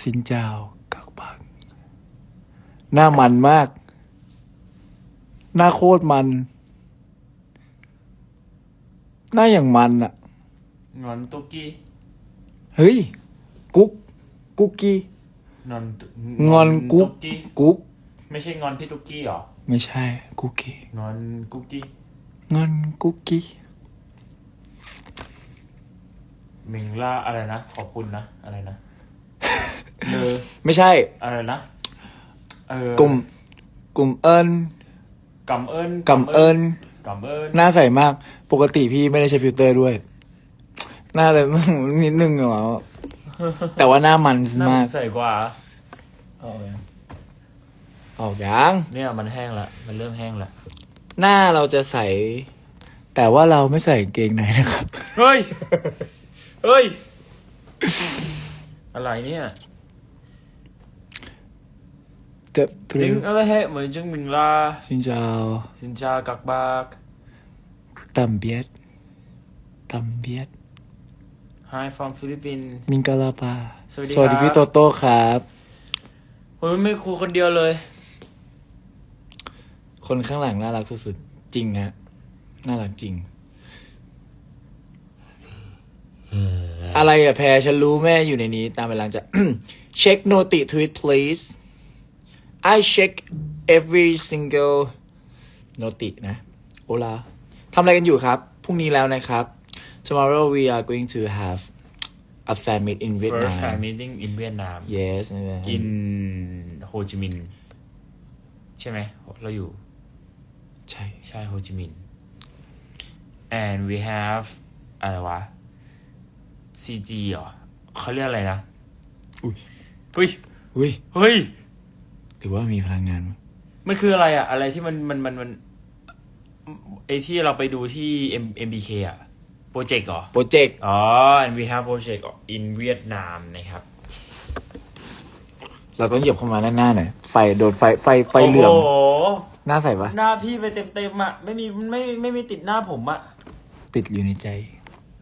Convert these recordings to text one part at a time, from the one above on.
สินเจ้ากักบังหน้ามันมาก หน้าโคตรมัน หน้าอย่างมันอะงอนตุกกี้เฮ้ย กุ๊กกุ๊กกี้งอนตุงอนกุ๊กกี้กุ๊กไม่ใช่งอนพี่ตุกกี้หรอ ไม่ใช่ กุ๊กกี้งอนกุ๊กกี้งอนกุ๊กกี้เมงล่าอะไรนะ ขอบคุณนะ อะไรนะ เลอไม่ใช่ อะไรนะเออกลุ่ม กลุ่มเอิญกำเอิญกำเอิญกำเอิญหน้าใสมาก ปกติพี่ไม่ได้ใช้ฟิลเตอร์ด้วย หน้าเลย นิดนึงเหรอแต่ว่าหน้ามันหน้ามากใส่กว่าออกยังออกยังเนี่ยมันแห้งละมันเริ่มแห้งละหน้าเราจะใส แต่ว่าเราไม่ใส่กางเกงในนะครับ เฮ้ย เฮ้ย อะไรเนี่ยเจ็บตรึ tính ง ở hệ mới chứng mình là สินเจ้า xin chào các bác ตัมเบียดตัมเบียด Hi from Philippines มิงกาลาปาสวัสดีสวัสดีครับ พี่โตโต้ครับ ผมไม่ครูคนเดียวเลย คนข้างหลังน่ารักสุดๆ จริงฮะ น่ารักจริงอะไรอะแพรฉันรู้แม่อยู่ในนี้ ตามเวลาจะ check noti tweet please I check every single noti นะโอลาทำอะไรกันอยู่ครับ พรุ่งนี้แล้วนะครับ tomorrow we are going to have a fan meet in First Vietnam fan meeting in Vietnam yes in Ho Chi Minh ใช่ไหมเราอยู่ ใช่ ใช่โฮจิมินห์ and we have อะไรวะ CG เหรอเขาเรียกอะไรนะอุ้ยเฮ้ยอุ้ยเฮ้ยหรือว่ามีพลังงานมั้ยมันคืออะไรอะอะไรที่มันมันมันมันไอที่เราไปดูที่ M MBK อะโปรเจกต์เหรอโปรเจกต์อ๋อ and we have project in Vietnam นะครับ เราต้องเหยียบเข้ามาด้านหน้าหน่อยไฟโดนไฟไฟไฟเหลืองโอ้โหหน้าใสปะหน้าพี่ไปเต็มๆอะไม่มีไม่ไม่มีติดหน้าผมอะติดอยู่ในใจ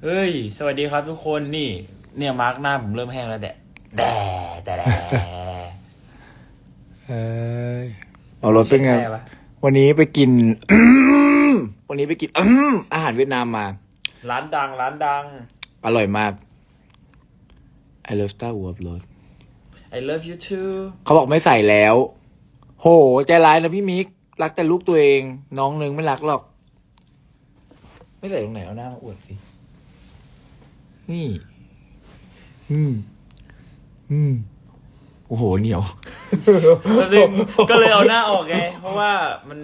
เฮ้ย สวัสดีครับทุกคนนี่ เนี่ยมาร์กหน้าผมเริ่มแห้งแล้วแดะแดะแต่แดะเอ้ยเอารถเป็นไง แช่ปะวันนี้ไปกิน วันนี้ไปกิน อาหารเวียดนามมา ร้านดังร้านดัง อร่อยมาก I love Star Wars รถ I love you too เขาบอกไม่ใส่แล้ว โห ใจร้ายนะพี่มิก รักแต่ลูกตัวเอง น้องนึงไม่รักหรอก ไม่ใส่ตรงไหนเอาหน้ามาอวดสิ นี่ อืม อืม โอ้โห เหนียวก็เลยก็เลยเอาหน้าออกไง เพราะว่ามัน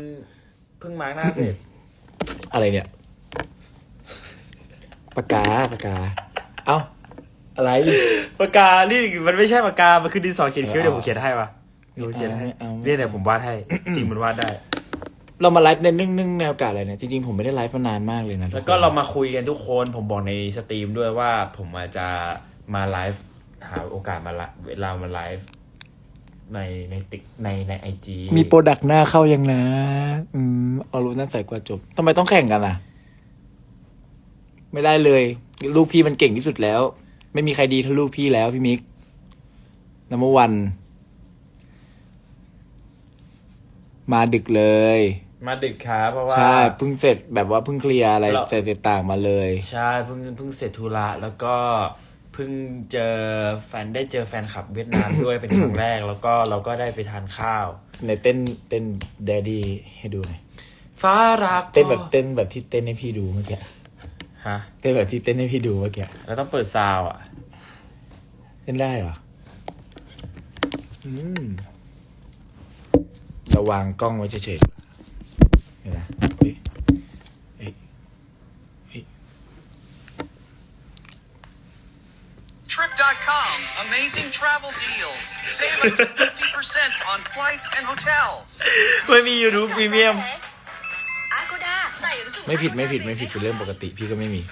เพิ่งมาร์กหน้าเสร็จ อะไรเนี่ย ปากกา ปากกา เอ้า อะไร ปากกา นี่มันไม่ใช่ปากกา มันคือดินสอเขียนคิ้วเอาเดี๋ยวผมเขียนให้ปะเดี๋ยวผมเขียนให้เอาเอา เนี่ยเดี๋ยวผมวาดให้ จริงมันวาดได้ เรามาไลฟ์ในนึ่งนึ่งแนวอากาศอะไรเนี่ยจริงๆ ผมไม่ได้ไลฟ์มานานมากเลยนะทุแล้วคนก็เรามาคุยกันทุกคน ผมบอกในสตรีมด้วยว่าผมอาจจะมาไลฟ์หาโอกาสมาละเวลามาไลฟ์ในในติ๊กในในไอจีมีโปรดักต์หน้าเข้ายังนะ อืมเอารู้น่าใส่กว่าจบทำไมต้องแข่งกันอะ ไม่ได้เลย ลูกพี่มันเก่งที่สุดแล้ว ไม่มีใครดีเท่าลูกพี่แล้วพี่มิกนัมวัน มาดึกเลย มาดึกครับเพราะว่า ใช่เพิ่งเสร็จแบบว่าเพิ่งเคลียร์อะไรเรา แต่ต่างๆมาเลย ใช่เพิ่งเพิ่งเสร็จธุระแล้วก็เพิ่งเจอแฟนได้เจอแฟนคลับเวียดนาม ด้วยเป็นครั้งแรก แล้วก็เราก็ได้ไปทานข้าว ในเต้นเต้นแดดดี้ให้ดูหน่อยฟ้ารักเต้นแบบเต้นแบบที่เต้นให้พี่ดูเมื่อกี้ฮะเต้นแบบที่เต้นให้พี่ดูเมื่อกี้เราต้องเปิดซาวด์อะ เต้นได้เหรออืมเราวางกล้องไว้เฉยๆเดี๋ยวนะเฮ้ยเฮ้ยเฮ้ย Trip.com, amazing travel deals. Save up to 50% on flights and hotels. ไม่มี YouTube Premium อากูด้าแต่อย่ารู้สึกไม่ผิดไม่ผิดไม่ผิดเป็นเรื่องปกติพี่ก็ไม่มี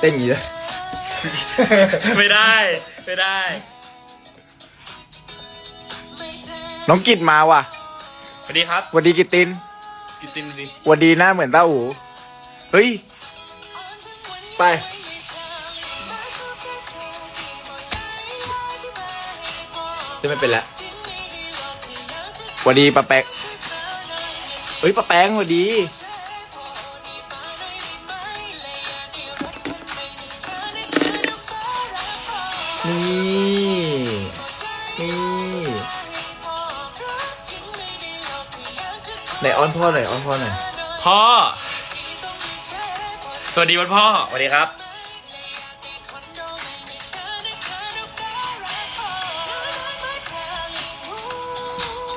เต้นอย่างนี้เลย ไม่ได้ ไม่ได้ น้องกิดมาว่ะวัสดีครับ หวัดดีกิตตินกิตตินสิหวัดดีหน้าเหมือนเต้าหูเฮ้ย ไป จะไม่เป็นละหวัดดีปะแป๊กเฮ้ยปะแป้งหวัดดี ไหนอ้อนพ่อหน่อยอ้อนพ่อหน่อยพ่อ สวัสดีวันพ่อ สวัสดีครับ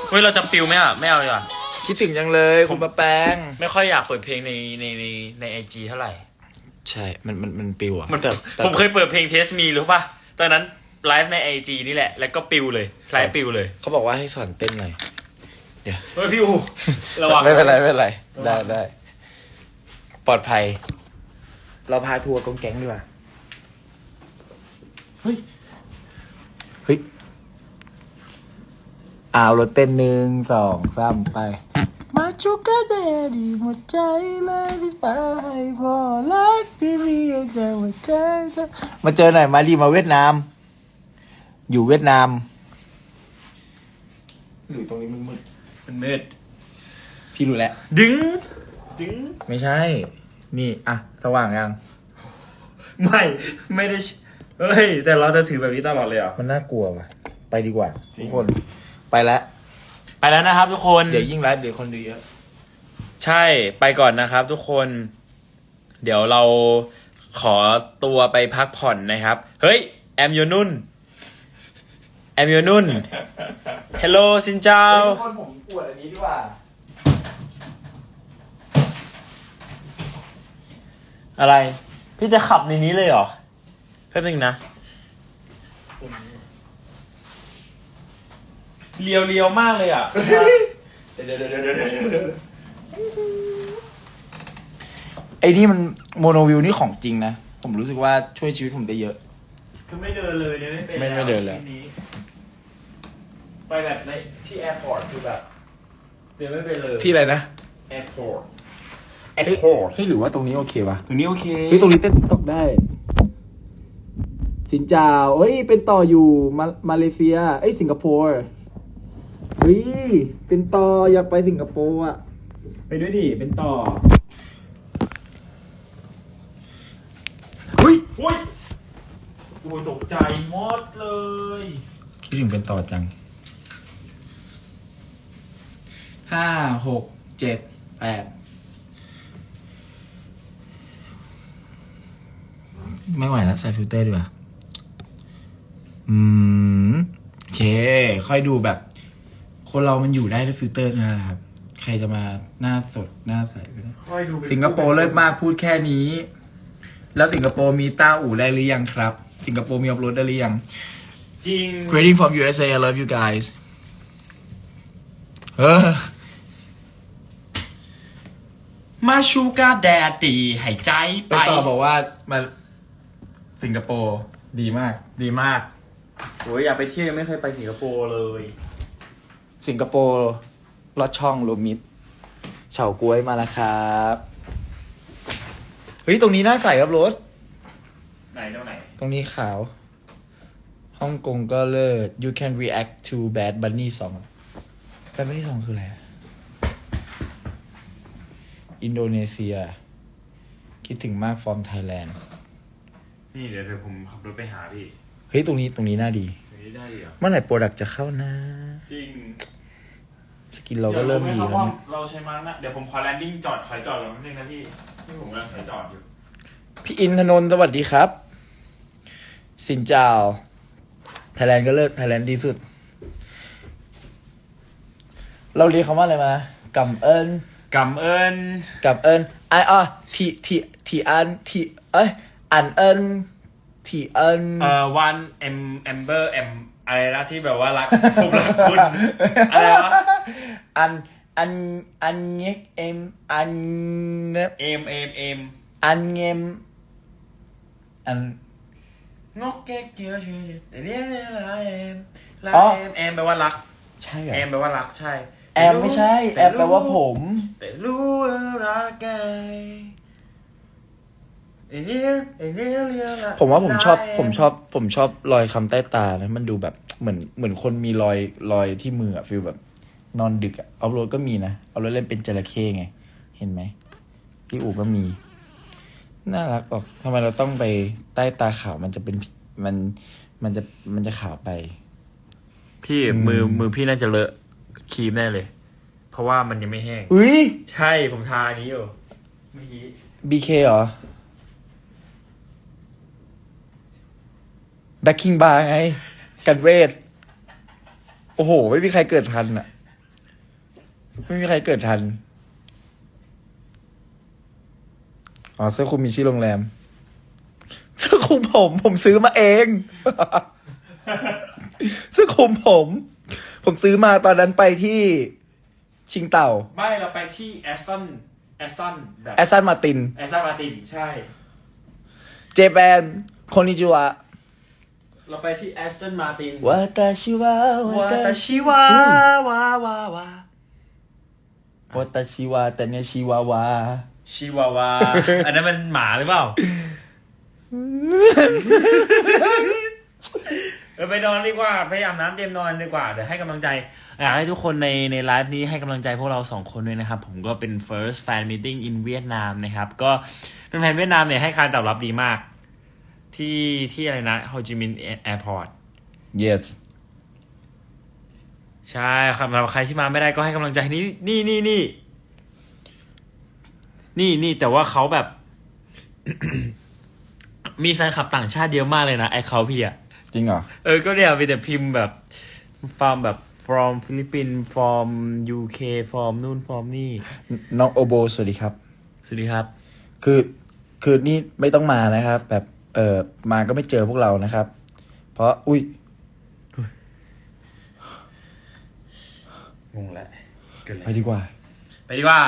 เฮ้ย เราจะปิวไหมอะ ไม่เอาดีกว่า คิดถึงจังเลยคุณปะแป้งไม่ค่อยอยากเปิดเพลงในในในในไอจีเท่าไหร่ ใช่ มันมันมันปิวอะมันแต่แต่ผมเคยเปิดเพลงเทสมีรู้ป่ะ ตอนนั้นไลฟ์ในไอจีนี่แหละ แล้วก็ปิวเลยไลฟ์ปิวเลย เขาบอกว่าให้สอนเต้นหน่อย เฮ้ยพี่อูระวัง ไม่เป็นไรไม่เป็นไร ระวังได้ได้ ปลอดภัย เราพาทัวร์กองแก๊งดีกว่า เฮ้ย เฮ้ยเอาเราเต้นหนึ่งสองสามไป มาชูกาเดดีหมดใจเลยที่ไปให้พ่อรักที่มีใจหัวใจเธอมาเจอหน่อยมาดีมาเวียดนาม อยู่เวียดนาม หรือตรงนี้มันมืด มันมืด พี่รู้แล้ว ดึง ดึง ไม่ใช่ นี่ อะ สว่างยัง ไม่ ไม่ได้ชเฮ้ย แต่เราจะถือแบบนี้ตลอดเลยเหรอะมันน่ากลัวว่ะ ไปดีกว่า จริทุง กคน ไปแล้ว ไปแล้วนะครับทุกคน เดี๋ยวยิ่งไลฟ์เดี๋ยวคนดูเยอะ ใช่ไปก่อนนะครับทุกคน เดี๋ยวเราขอตัวไปพักผ่อนนะครับ เฮ้ย แอมโยนุ่น แอมโยนุ่นเฮลโลซินเจ้า ทุกคนผมอวดอันนี้ดีกว่า อะไร พี่จะขับในนี้เลยเหรอแป๊บนึงนะ เลียวเลียวๆมากเลยอะ เดี๋ยวเดี๋ยวเดี๋ยวเดี๋ยวเดี๋ยวเดี๋ยวไอ้นี่มันโมโนวิวนี่ของจริงนะ ผมรู้สึกว่าช่วยชีวิตผมได้เยอะ คือไม่เดินเลยเนี่ยไม่เป็นไม่ไม่เดินเลยที่นี้ ไปแบบในที่แอร์พอร์ตคือแบบเดินไม่เป็นเลยที่อะไรนะแอร์พอร์ตแอเฮ้ยร์พอร์ตเฮ้ยหรือว่าตรงนี้โอเควะตรงนี้โอเคเฮ้ยตรงนี้เต้นตกได้ สินจาวเฮ้ย เป็นต่ออยู่มามาเลเซีย เอ้ยสิงคโปร์เฮ้ยเป็นต่ออยากไปสิงคโปร์อะไปด้วยดิเป็นต่อเฮ้ยอุ้ยโอ้ยตกใจหมดเลย คิดถึงเป็นต่อจัง ห้าหกเจ็ดแปดไม่ไหวแล้วใส่ฟิลเตอร์ดีกว่า อืม โอเค ค่อยดูแบบ คนเรามันอยู่ได้ด้วยฟิลเตอร์นะครับ ใครจะมาหน้าสดหน้าใสไปนะค่อยดูเป็นสิงคโปร์เลิศมากพูดแค่นี้ แล้วสิงคโปร์มีต้าอู่ได้หรือยังครับ สิงคโปร์มีอัพโหลดได้หรือยัง จริง Greeting from USA I love you guys เออ มาชูกาแดดดีหายใจไปไปต่อบอกว่ามาสิงคโปร์ดีมาก ดีมาก โอ้ยอยากไปเที่ยวยังไม่เคยไปสิงคโปร์เลย สิงคโปร์ลอดช่องรวมมิตรเฉาก้วยมาแล้วครับเฮ้ยตรงนี้น่าใส่ครับรถ ไหนตรงไหน ตรงนี้ขาวฮ่องกงก็เลิศ you can react to bad bunny song bad bunny song คืออะไรอะ อินโดนีเซีย คิดถึงมาก from Thailand นี่เดี๋ยวเดี๋ยวผมขับรถไปหาพี่เฮ้ย ตรงนี้ตรงนี้น่าดีตรงนี้ได้เหรอ เมื่อไหร่โปรดักจะเข้านะ จริงสกินเราก็เริ่มดีดี๋ยวแล้วรู้ไหเนี่ยครับาเราใช้มาร์กนะ เดี๋ยวผมขอแลนดิ้งจอดถอยจอดก่อนนิดนึงนะพี่ที่ผมกำลังถอยจอดอยู่ พี่อินทนนท์สวัสดีครับ สินเจ้าไทยแลนด์ก็เลิศไทยแลนด์ดีสุด เราเรียกคำว่าอะไรมากำเอิญ กำเอิญกับเอิญไออะทีทีทีอันทีเอ้ยอันเอิญทีเอิญเอ่อวันเอ็มเอมเบอร์เอ็มอะไรนะที่แบบว่ารักผมรักคุณอะไรวะอันอันอันเงกเอ็มอันเงบเอ็มเอ็มเอ็มอันเงมอันนกแก๊กเจียวชื่อแต่เรียกลาเอ็มลาอ๋อเอ็มเอ็มแปลว่ารักใช่เหรอเอ็มแปลว่ารักใช่แอมไม่ใช่ แอมแปลว่าผม แต่รู้ว่ารักไงเอเนียเอเนียเรียละผมว่าผมชอบ ผมชอบ ผมชอบรอยคำใต้ตานะมันดูแบบเหมือนเหมือนคนมีรอยรอยที่มืออะฟีลแบบ นอนดึกอะเอาโรดก็มีนะเอาโรดเล่นเป็นจระเข้ไง เห็นไหมพี่อู๋ก็มี น่ารักออกทำไมเราต้องไปใต้ตาขาวมันจะเป็นมันมันจะมันจะขาวไป พี่มือมือพี่น่าจะเลอะครีมแน่เลย เพราะว่ามันยังไม่แห้ง อุ้ย ใช่ผมทาอันนี้อยู่เมื่อกี้บีเคเหรอแบ็คคิงบาร์ไง กันเวท โอ้โห ไม่มีใครเกิดทันอะไม่มีใครเกิดทัน อ๋อเสื้อคลุมมีชื่อโรงแรม เสื้อคลุมผม ผมซื้อมาเอง เสื้อคลุมผม ผมซื้อมาตอนนั้นไปที่ ชิงเต่าไม่เราไปที่แอสตันแอสตันแบบแอสตันมาตินแอสตันมาตินใช่ เจแปนคนิจิวะเราไปที่แอสตันมาตินวาตาชิวะวาตาชิวะวาวาวาวาตาชิวะแต่เนี่ยชิวาวาชิวาวาอันนั้นมันหมาหรือเปล่าเออไปนอนดีกว่า พยายามน้ำเตรียมนอนดีกว่า เดี๋ยวให้กำลังใจ อยากให้ทุกคนในในไลฟ์นี้ให้กำลังใจพวกเราสองคนด้วยนะครับ ผมก็เป็น first fan meeting in เวียดนามนะครับ ก็เป็นแฟนเวียดนามเนี่ยให้การตอบรับดีมาก ที่ที่อะไรนะโฮจิมินห์แอร์พอร์ต yes ใช่ครับสำหรับใครที่มาไม่ได้ก็ให้กำลังใจนี่นี่นี่นี่นี่นี่แต่ว่าเขาแบบ มีแฟนคลับต่างชาติเยอะมากเลยนะไอเขาพี่อะจริงเหรอ เออก็เนี่ยมีแต่พิมพ์แบบ from แบบ from ฟิลิปปินส์ from UK from นู่น from นี่ น้องโอโบสวัสดีครับ สวัสดีครับ คือ คือนี่ไม่ต้องมานะครับ แบบ เออมาก็ไม่เจอพวกเรานะครับ เพราะ อุ้ยงงแล้วเกิดอะไรไปดีกว่า ไปดีกว่า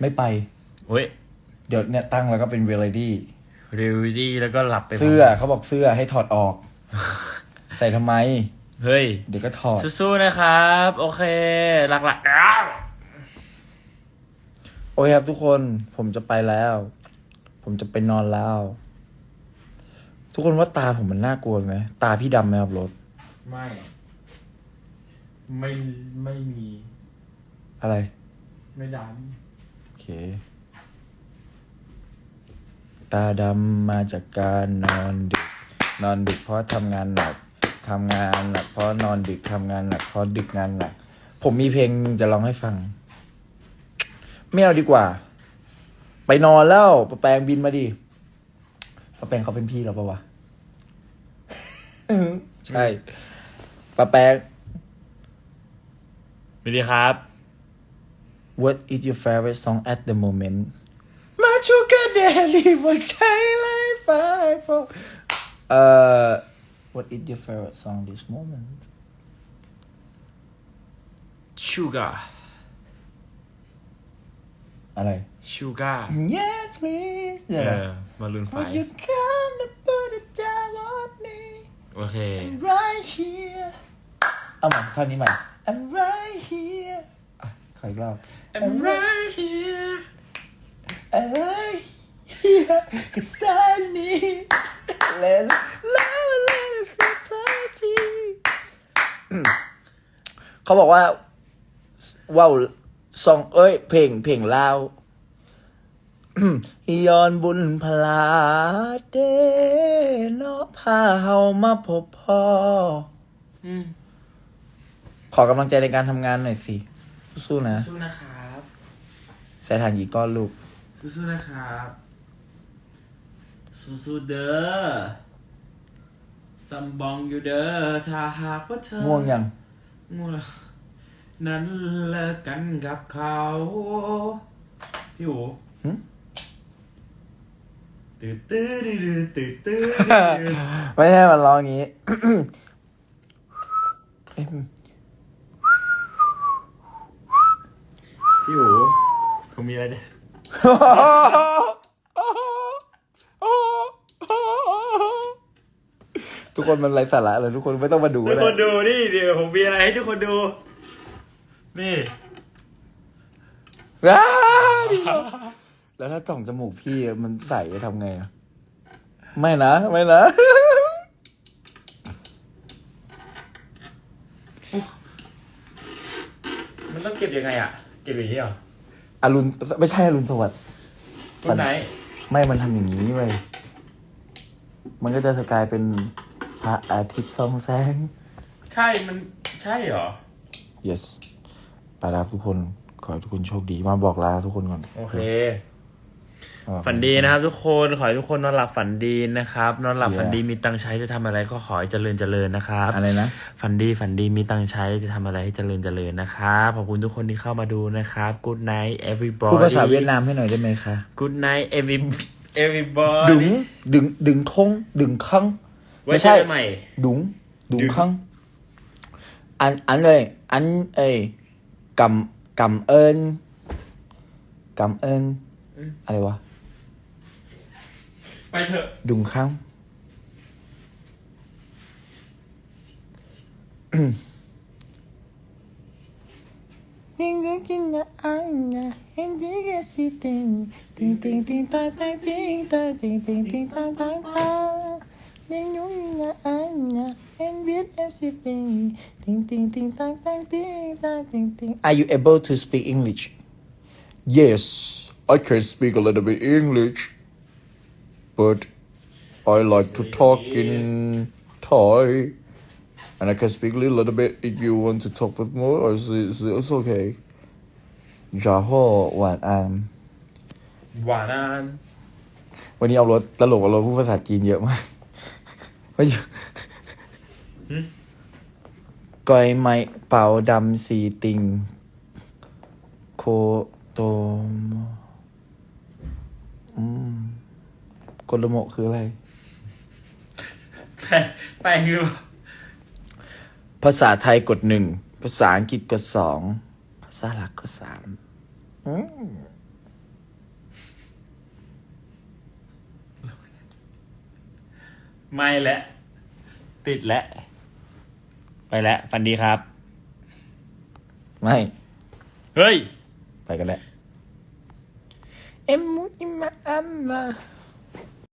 ไม่ไป เฮ้ย เดี๋ยวเนี่ยตั้งแล้วก็เป็นเวลดี้เรวดี้แล้วก็หลับไปเสื้อเขาบอกเสื้อให้ถอดออก ใส่ทำไม เฮ้ย เดี๋ยวก็ถอด สู้ๆนะครับ โอเค หลักๆอ้าวโอเคครับทุกคน ผมจะไปแล้ว ผมจะไปนอนแล้ว ทุกคนว่าตาผมมันน่ากลัวไหม ตาพี่ดำไหมครับรถ ไม่ ไม่ไม่มี อะไร ไม่ดโอเค ตาดำมาจากการนอนดึก นอนดึกเพราะทำงานหนัก ทำงานหนักเพราะนอนดึกทำงานหนักเพราะดึกงานหนัก ผมมีเพลงจะร้องให้ฟัง ไม่เอาดีกว่า ไปนอนแล้วปะแปงบินมาดิปะแปงเขาเป็นพี่เราปะวะใช่ปะแปงำสวัสดีครับ What is your favorite song at the moment มาชูกันเดลี่หัวใจเลยไปฟอเอ่อ What is your favorite song this moment ชูกา อะไร ชูกา Yeah please เอ เนี่ยเหรอ อ มาลุนไฟ Would you come to put it down on me โอเค right here เอาใหม่ท่อนนี้ใหม่ I'm right here อ่ะขออีกรอบ I'm right here I'm right here cause I need let love and let us party ่ เขาบอกว่าว้าวซองเอ้ย เพลงเพลงลาวย้อนบุญพลาเดเนาะพาเฮามาพบพ่ออืมขอกำลังใจในการทำงานหน่อยสิ สู้ๆนะ สู้นะครับใส่ถ่านกี่ก้อนลูก สู้ๆนะครับ สู้ๆเด้อ ซัมบองอยู่เด้อถ้าหากว่าเธอง่วงยังง่วงแล้วนั้นเลิกกันกับเขา พี่หูหึตื่นตื้อดื้อตื่นตื้อไม่ใช่มันร้องอย่างนี้ เอ๊ะพี่หูเขามีอะไรเด็ด ทุกคนมันไร้สาระเลยทุกคนไม่ต้องมาดูทุกเลคนยดูนี่เดี๋ยวผมมีอะไรให้ทุกคนดู นี่ว้าพี่ลบแล้วถ้าจ่องจมูกพี่อะมันใสจะทำไงอะไม่นะ ไม่นะมันต้องเก็บยังไงอะ เก็บอย่างนี้เหรออรุณไม่ใช่อรุณสวัสดิ์รุ่นไหน ไม่มันทำอย่างนี้เว้ยมันก็จะกลายเป็น พระอาทิตย์ส่องแสง ใช่มันใช่เหรอ yes ไปแล้วครับทุกคน ขอให้ทุกคนโชคดีมาบอกลาทุกคนก่อนโอเค อ่า ฝันดีนะครับทุกคน ขอให้ทุกคนนอนหลับฝันดีนะครับ นอนหลับ Yeah ฝันดีมีตังค์ใช้จะทำอะไรก็ขอให้เจริญเจริญนะครับ อะไรนะ ฝันดีฝันดีมีตังค์ใช้จะทำอะไรให้เจริญเจริญนะครับขอบคุณทุกคนที่เข้ามาดูนะครับ Good night everybody พูดภาษาเวียดนามให้หน่อยได้ไหมคะ Good night every everybody ดึง ดึง ดึงทง ดึงคัง ไว้ไม่ใช่ใช่ใหม่ดุงดุงดึงคังอันอันเลยอันเอ้ยกำกำเอิญกำเอิญอะไรวะ ไปเถอะดุงคัง Ting ting ting na anya, hindi ka si ting, ting ting ting ta ta ting ta ting ting ting ta ta ta. Ting yung na anya, and biết em si ting, ting ting ting ta ta ting ta ting ting. Are you able to speak English? Yes, I can speak a little bit English, but I like to talk in Thai. And I can speak a little bit if you want to talk with more, it's, it's, it's okay. จาโฮหวานอัน หวานอัน วันนี้เอารถตลกเอารถพูดภาษาจีนเยอะมาก ไม่อยู่กอยไม้เป่าดำสีติง โคโตโมอืมโกโลโมคืออะไรแปลแปลคือภาษาไทยกดหนึ่ง ภาษาอังกฤษกดสอง ภาษาหลักกดสามอืม ไม่แล้วติดแล้วไปแล้วฝันดีครับ ไม่ เฮ้ย ไปกันแล้วเอ็มมุอิมาอัมมา